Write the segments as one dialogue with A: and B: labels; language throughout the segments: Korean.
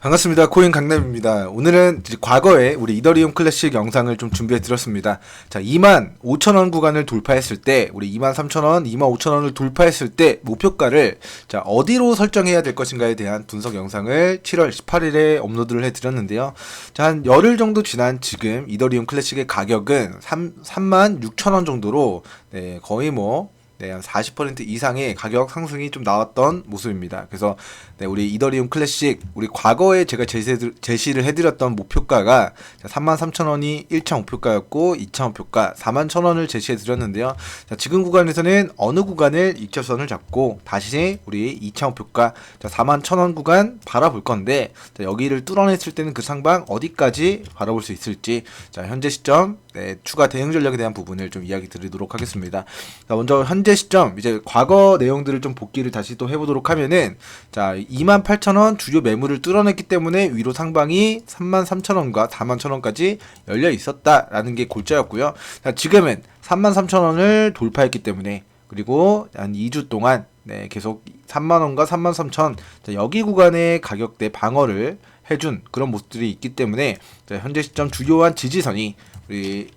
A: 반갑습니다. 코인 강남입니다. 오늘은 과거에 우리 이더리움 클래식 영상을 좀 준비해 드렸습니다. 자, 2만 5천 원 구간을 돌파했을 때, 우리 2만 3천 원, 2만 5천 원을 돌파했을 때 목표가를 자, 어디로 설정해야 될 것인가에 대한 분석 영상을 7월 18일에 업로드를 해 드렸는데요. 자, 한 열흘 정도 지난 지금 이더리움 클래식의 가격은 3, 3만 6천 원 정도로 네, 거의 뭐 네, 한 40% 이상의 가격 상승이 좀 나왔던 모습입니다. 그래서 네, 우리 이더리움 클래식 우리 과거에 제가 제시, 제시 를 해드렸던 목표가가 33,000원이 1차 목표가였고 2차 목표가 41,000원을 제시해드렸는데요. 자, 지금 구간에서는 어느 구간을 익절선을 잡고 다시 우리 2차 목표가 41,000원 구간 바라볼 건데 자, 여기를 뚫어냈을 때는 그 상방 어디까지 바라볼 수 있을지 자, 현재 시점 네, 추가 대응 전략에 대한 부분을 좀 이야기 드리도록 하겠습니다. 자, 먼저 현재 시점 이제 과거 내용들을 좀 복기를 다시 또 해보도록 하면은 자 28,000원 주요 매물을 뚫어냈기 때문에 위로 상방이 33,000원과 41,000원까지 열려 있었다라는 게 골자였고요. 자, 지금은 33,000원을 돌파했기 때문에 그리고 한 2주 동안 네, 계속 3만원과 3만 3천 여기 구간의 가격대 방어를 해준 그런 모습들이 있기 때문에 자, 현재 시점 주요한 지지선이 우리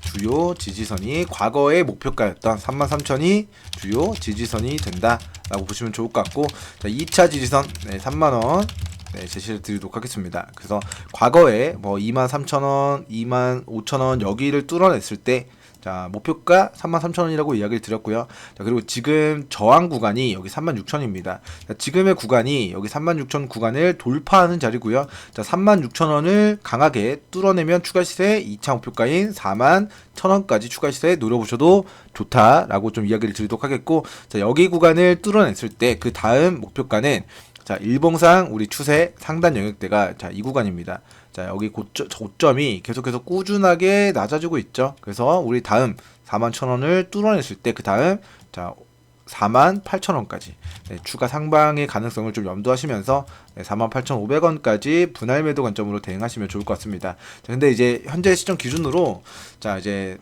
A: 주요 지지선이 과거의 목표가였던 33,000이 주요 지지선이 된다라고 보시면 좋을 것 같고 자, 2차 지지선 네, 3만원 네, 제시를 드리도록 하겠습니다. 그래서 과거에 뭐 23,000원, 25,000원 여기를 뚫어냈을 때 자, 목표가 33,000원이라고 이야기를 드렸고요. 자, 그리고 지금 저항 구간이 여기 36,000원입니다. 자, 지금의 구간이 여기 36,000 구간을 돌파하는 자리고요. 자, 36,000원을 강하게 뚫어내면 추가 시세 2차 목표가인 41,000원까지 추가 시세 노려보셔도 좋다라고 좀 이야기를 드리도록 하겠고, 자, 여기 구간을 뚫어냈을 때 그 다음 목표가는 자, 일봉상 우리 추세 상단 영역대가 자, 이 구간입니다. 자, 여기 고점, 고점이 계속해서 꾸준하게 낮아지고 있죠. 그래서 우리 다음 4만 천 원을 뚫어냈을 때 그 다음 자, 4만 8천 원까지 네, 추가 상방의 가능성을 좀 염두하시면서 네, 4만 8천5백원까지 분할 매도 관점으로 대응하시면 좋을 것 같습니다. 자, 근데 이제 현재 시점 기준으로 자, 이제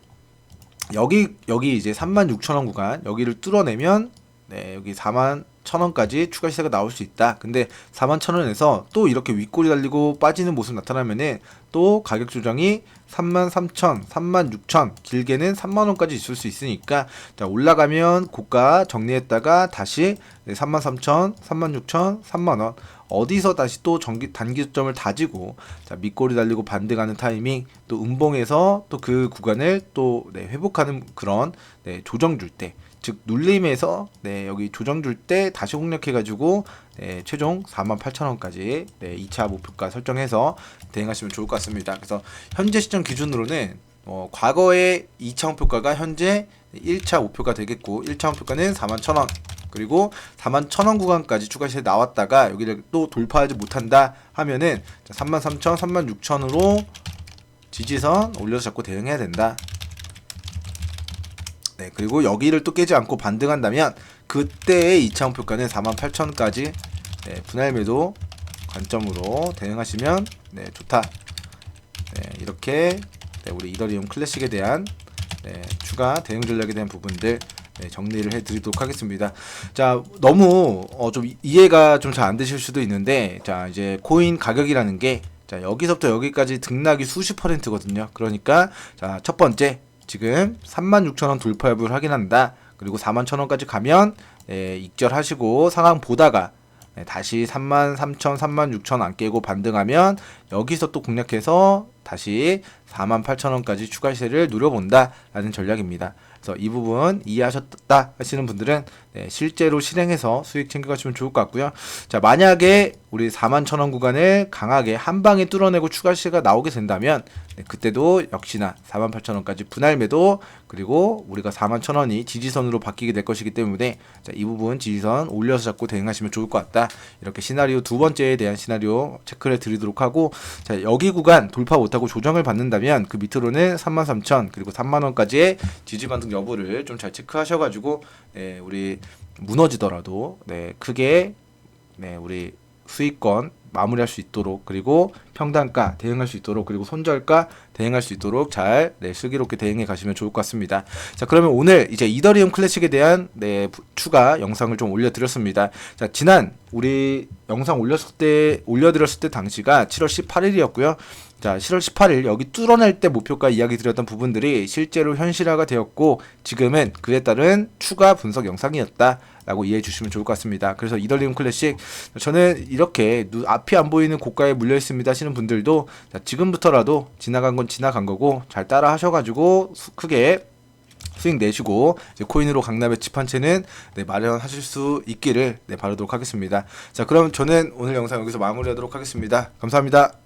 A: 여기 여기 이제 3만 6천 원 구간 여기를 뚫어내면 네, 여기 4만 천원까지 추가 시세가 나올 수 있다. 근데 4만 천원에서 또 이렇게 윗골이 달리고 빠지는 모습 나타나면은 또 가격 조정이 3만 3천, 3만 6천, 길게는 3만 원까지 있을 수 있으니까 자, 올라가면 고가 정리했다가 다시 3만 3천, 3만 6천, 3만 원 어디서 다시 또 전기 단기점을 다지고 자, 밑골이 달리고 반등하는 타이밍 또 음봉에서 또 그 구간을 또 네, 회복하는 그런 네, 조정 줄때 즉 눌림에서 네, 여기 조정 줄 때 다시 공략해가지고 네, 최종 48,000원까지 네, 2차 목표가 설정해서 대응하시면 좋을 것 같습니다. 그래서 현재 시점 기준으로는 어, 과거의 2차 목표가가 현재 1차 목표가 되겠고 1차 목표가는 41,000원 그리고 41,000원 구간까지 추가 시세 나왔다가 여기를 또 돌파하지 못한다 하면은 33,000, 36,000으로 지지선 올려서 자꾸 대응해야 된다. 네, 그리고 여기를 또 깨지 않고 반등한다면 그때의 2차 목표가는 48,000까지 네, 분할 매도 관점으로 대응하시면 네, 좋다. 네, 이렇게 네, 우리 이더리움 클래식에 대한 네, 추가 대응 전략에 대한 부분들 네, 정리를 해드리도록 하겠습니다. 자, 너무 어, 좀 이해가 좀 잘 안 되실 수도 있는데, 자 이제 코인 가격이라는 게 자, 여기서부터 여기까지 등락이 수십 퍼센트거든요. 그러니까 자, 첫 번째 지금 36,000원 돌파 여부를 확인한다. 그리고 41,000원까지 가면 예, 익절하시고 상황 보다가 예, 다시 33,000, 36,000 안 깨고 반등하면 여기서 또 공략해서 다시 48,000원까지 추가 시세를 누려본다라는 전략입니다. 그래서 이 부분 이해하셨다 하시는 분들은 네, 실제로 실행해서 수익 챙겨가시면 좋을 것 같고요. 자 만약에 우리 4만 천 원 구간을 강하게 한 방에 뚫어내고 추가 시세가 나오게 된다면 네, 그때도 역시나 4만 8천 원까지 분할 매도 그리고 우리가 4만 천 원이 지지선으로 바뀌게 될 것이기 때문에 자, 이 부분 지지선 올려서 잡고 대응하시면 좋을 것 같다. 이렇게 시나리오 두 번째에 대한 시나리오 체크를 드리도록 하고 자 여기 구간 돌파 못하고 조정을 받는다면 그 밑으로는 3만 3천 그리고 3만 원까지의 지지 반등 여부를 좀 잘 체크하셔가지고 네, 우리 무너지더라도 네, 크게 네, 우리 수익권 마무리할 수 있도록 그리고 평단가 대응할 수 있도록 그리고 손절가 대응할 수 있도록 잘 네, 슬기롭게 대응해 가시면 좋을 것 같습니다. 자 그러면 오늘 이제 이더리움 클래식에 대한 네, 부- 추가 영상을 좀 올려드렸습니다. 자 지난 우리 영상 올렸을 때 올려드렸을 때 당시가 7월 18일이었고요. 자 7월 18일 여기 뚫어낼 때 목표가 이야기 드렸던 부분들이 실제로 현실화가 되었고 지금은 그에 따른 추가 분석 영상이었다. 라고 이해해 주시면 좋을 것 같습니다. 그래서 이더리움 클래식 저는 이렇게 눈 앞이 안 보이는 고가에 물려 있습니다 하시는 분들도 자, 지금부터라도 지나간 건 지나간 거고 잘 따라 하셔가지고 수- 크게 수익 내시고 코인으로 강남의 집 한 채는 네, 마련하실 수 있기를 네, 바라도록 하겠습니다. 자 그럼 저는 오늘 영상 여기서 마무리하도록 하겠습니다. 감사합니다.